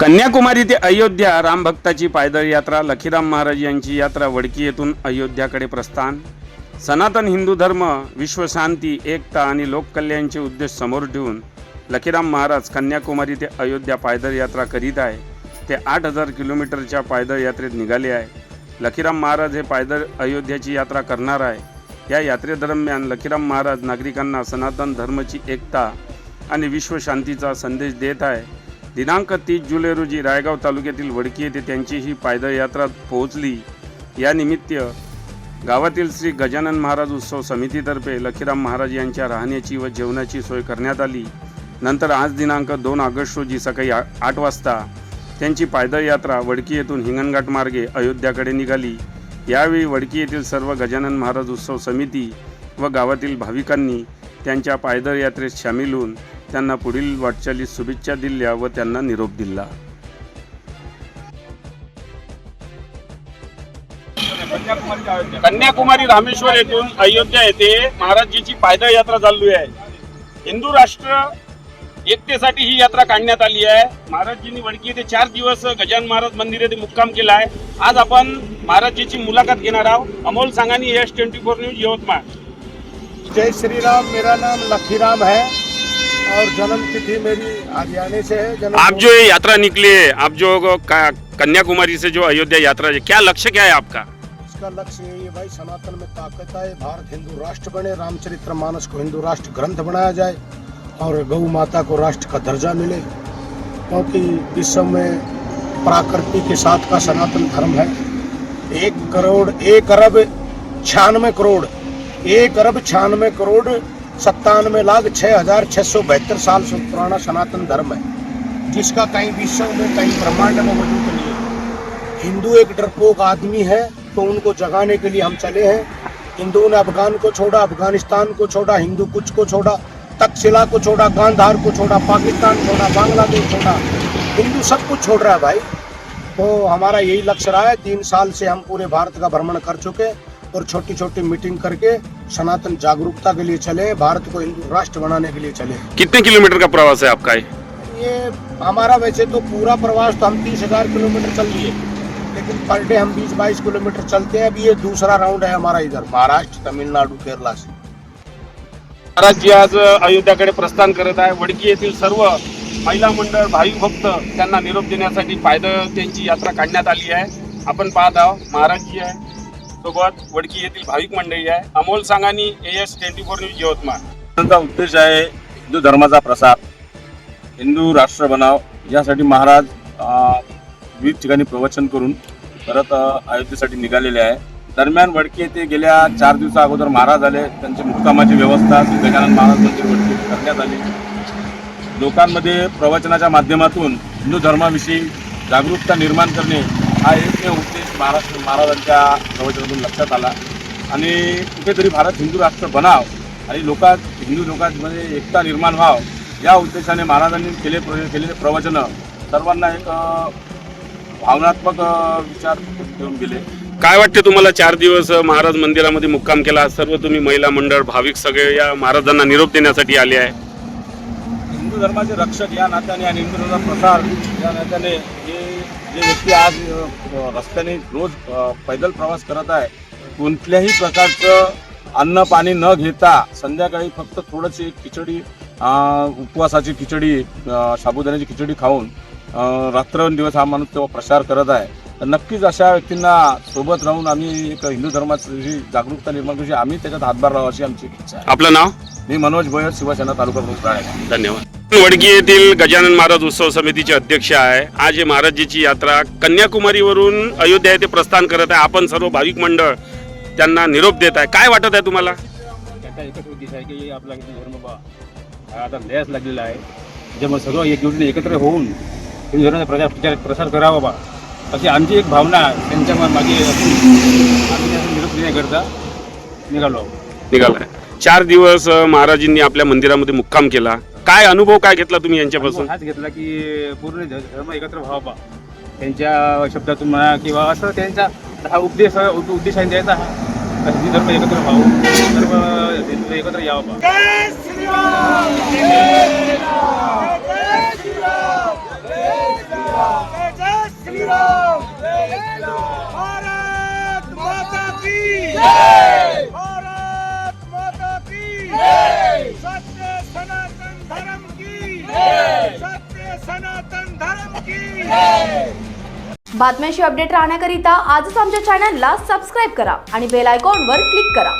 कन्याकुमारी ते अयोध्या रामभक्ताची पायदळ यात्रा लखीराम महाराज यांची यात्रा वडकी येथून अयोध्याकडे प्रस्थान. सनातन हिंदू धर्म विश्वशांती एकता आणि लोककल्याणचे उद्देश समोर ठेवून लखीराम महाराज कन्याकुमारी ते अयोध्या पायदळ यात्रा करीत आहे. ते आठ हजार किलोमीटरच्या पायदळ यात्रेत निघाले आहे. लखीराम महाराज हे पायदळ अयोध्याची यात्रा करणार आहे. या यात्रेदरम्यान लखीराम महाराज नागरिकांना सनातन धर्माची एकता आणि विश्वशांतीचा संदेश देत आहे. दिनांक तीस जुलै रोजी रायगाव तालुक्यातील वडकी येथे त्यांची ही पायदळ यात्रा पोहोचली. या निमित्त गावातील श्री गजानन महाराज उत्सव समितीतर्फे लखीराम महाराज यांच्या राहण्याची व जेवणाची सोय करण्यात आली. नंतर आज दिनांक दोन ऑगस्ट रोजी सकाळी आ- आठ वाजता त्यांची पायदळ यात्रा वडकी येथून हिंगणघाट मार्गे अयोध्याकडे निघाली. यावेळी वडकी येथील सर्व गजानन महाराज उत्सव समिती व गावातील भाविकांनी त्यांच्या पायदळ यात्रेत सामील होऊन त्यांना पुढील वाटचालीस शुभेच्छा दिल्या व त्यांना निरोप दिला. कन्याकुमारी रामेश्वर येथून अयोध्या येथे महाराजजीची पायदळ यात्रा चालू आहे. हिंदू राष्ट्र एकतेसाठी ही यात्रा काढण्यात आली आहे. महाराजजींनी वडकी येथे चार दिवस गजानन महाराज मंदिर येथे मुक्काम केला आहे. आज आपण महाराजजीची मुलाखत घेणार आहोत. Amol Sangani S twenty four news Yavatmal. जय श्री राम मेरा नाम लखीराम है। और जन्म तिथि मेरी हरियाणा से है जन्म आप जो ये यात्रा निकली है आप जो कन्याकुमारी से जो अयोध्या यात्रा है क्या लक्ष्य क्या है आपका? इसका लक्ष्य यही है भाई सनातन में ताकत आए भारत हिंदू राष्ट्र बने रामचरित्र मानस को हिंदू राष्ट्र ग्रंथ बनाया जाए और गौ माता को राष्ट्र का दर्जा मिले। क्योंकि इस समय प्राकृति के साथ का सनातन धर्म है। एक करोड़ एक अरब छियानवे करोड़ एक अरब छियानवे करोड़ सत्तानवे लाख छः हज़ार छः सौ बहत्तर साल से पुराना सनातन धर्म है, जिसका कहीं विश्व में कहीं ब्रह्मांड में वजूद नहीं है। हिंदू एक डरपोक आदमी है तो उनको जगाने के लिए हम चले हैं। हिंदुओं ने अफगान को छोड़ा, अफ़गानिस्तान को छोड़ा, हिंदू कुछ को छोड़ा, तक्षशिला को छोड़ा, गांधार को छोड़ा, पाकिस्तान छोड़ा, बांग्लादेश छोड़ा। हिंदू सब कुछ छोड़ रहा है भाई। तो हमारा यही लक्ष्य रहा है, तीन साल से हम पूरे भारत का भ्रमण कर चुके और छोटी छोटी मीटिंग करके सनातन जागरूकता के लिए चले भारत को हिंदू राष्ट्र बनाने के लिए चले। कितने किलोमीटर का प्रवास है आपका ये? ये हमारा वैसे तो पूरा प्रवास तो हम तीस हजार किलोमीटर चल लिए लेकिन पर डे हम बीस बाईस किलोमीटर चलते हैं। अभी ये दूसरा राउंड है हमारा इधर महाराष्ट्र तमिलनाडु केरला से। महाराजजी आज अयोध्याकडे प्रस्थान करत आहे. वडकी येथील सर्व महिला मंडळ भाविक भक्त त्यांना निरोप देण्यासाठी पायदळ त्यांची यात्रा काढण्यात आली आहे. आपण पाहत आहोत महाराजजी आहे. सोबत वडकी येथील भाविक मंडळी आहे. Amol Sangani A S twenty four news Yavatmal. त्यांचा उद्देश आहे हिंदू धर्माचा प्रसार हिंदू राष्ट्र बनाव यासाठी महाराज विविध ठिकाणी प्रवचन करून परत अयोध्येसाठी निघालेले आहे. दरम्यान वडकी येथे गेल्या चार दिवसा अगोदर महाराज आले. त्यांची मुक्कामाची व्यवस्था श्री गजानन महाराज मंदिर वडकी करण्यात आली. लोकांमध्ये प्रवचनाच्या माध्यमातून हिंदू धर्माविषयी जागरूकता निर्माण करणे हा एकमेव उद्देश महाराष्ट्र महाराजांच्या प्रवचनातून लक्षात आला. आणि कुठेतरी भारत हिंदू राष्ट्र बनाव आणि लोकात हिंदू लोकांमध्ये एकता निर्माण व्हाव या उद्देशाने महाराजांनी केले केलेले प्रवचनं सर्वांना एक भावनात्मक विचार देऊन गेले काय वाटते तुम्हाला चार दिवस महाराज मंदिरामध्ये मुक्काम केला? सर्व तुम्ही महिला मंडळ भाविक सगळे या महाराजांना निरोप देण्यासाठी आले आहे. हिंदू धर्माचे रक्षक या नात्याने आणि हिंदू धर्माचा प्रसार या नात्याने हे जे व्यक्ती आज रस्त्याने रोज पैदल प्रवास करत आहे कोणत्याही प्रकारचं अन्न पाणी न घेता संध्याकाळी फक्त थोडंशी खिचडी उपवासाची खिचडी साबुदाण्याची खिचडी खाऊन रात्रंदिवस हा माणूस तेव्हा प्रसार करत आहे. तर नक्कीच अशा व्यक्तींना सोबत राहून आम्ही एक हिंदू धर्माची जागरूकता निर्माण करू आम्ही त्याच्यात हातभार राहावं अशी आमची इच्छा आहे. आपलं नाव? मी मनोज भोयर शिवसेना तालुका प्रमुख राळे धन्यवाद. वडकी येथील गजानन महाराज उत्सव समितीचे अध्यक्ष आहे. आज हे महाराजजीची यात्रा कन्याकुमारीवरून अयोध्या येथे प्रस्थान करत आहे. आपण सर्व भाविक मंडळ त्यांना निरोप देत आहे. काय वाटत आहे तुम्हाला? त्याचा एकच उद्देश आहे की आपला हिंदू धर्म बा हा आता लागलेला आहे. सर्व एकजुटीने एकत्र होऊन हिंदू धर्माचा प्रचार प्रचार प्रसार करावा बा. अशी आमची एक भावना त्यांच्या मा- मागे असून आम्ही त्यांना निरोप देण्याकरता निघालो निघालाय चार दिवस महाराजींनी आपल्या मंदिरामध्ये मुक्काम केला. काय अनुभव काय घेतला तुम्ही यांच्यापासून हाच घेतला की पूर्ण धर्म एकत्र व्हावा त्यांच्या शब्दातून म्हणा किंवा असं त्यांचा हा उपदेश उद्देश आहे त्याचा हा. हिंदू धर्म एकत्र व्हावं धर्म एकत्र यावं बा. श्रीराम बातम्यांशी अपडेट राहण्याकरिता आजच आमच्या चॅनलला सबस्क्राईब करा आणि बेल आयकॉनवर क्लिक करा.